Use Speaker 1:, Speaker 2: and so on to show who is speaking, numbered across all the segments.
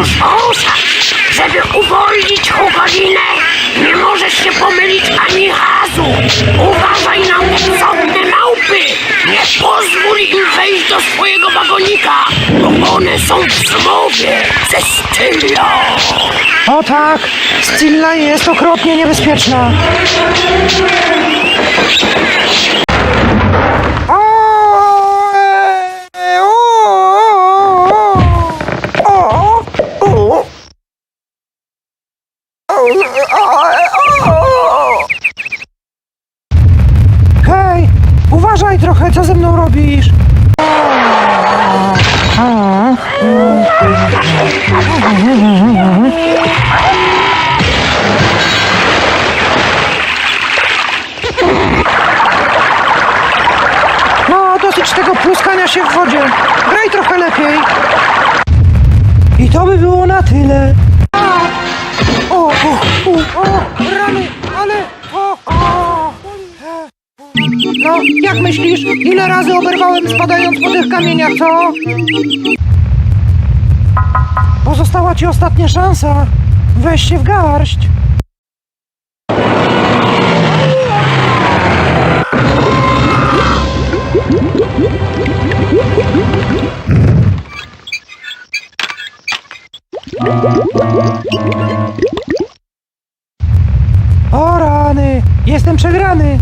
Speaker 1: już ruszać. Żeby uwolnić Hugolinę, nie możesz się pomylić ani razu. Uważaj na odsotne małpy. Nie pozwól im wejść do swojego wagonika, bo one są w zmowie ze Stylo.
Speaker 2: O tak, Scilla jest okropnie niebezpieczna. Hej, uważaj trochę, co ze mną robisz? No, dosyć tego pluskania się w wodzie. Graj trochę lepiej. I to by było na tyle. O, rany, ale, o, o. No, jak myślisz, ile razy oberwałem spadając po tych kamieniach, co? Pozostała ci ostatnia szansa. Weź się w garść. Jestem przegrany.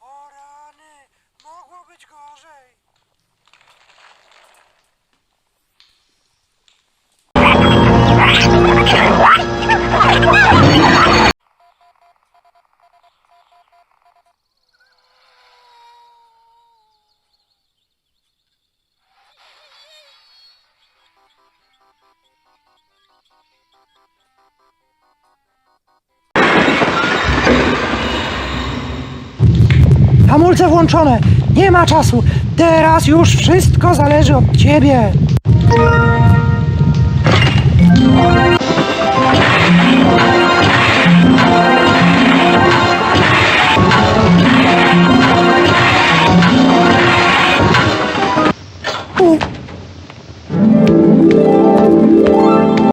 Speaker 2: O mogło być gorzej. Hamulce włączone. Nie ma czasu. Teraz już wszystko zależy od ciebie.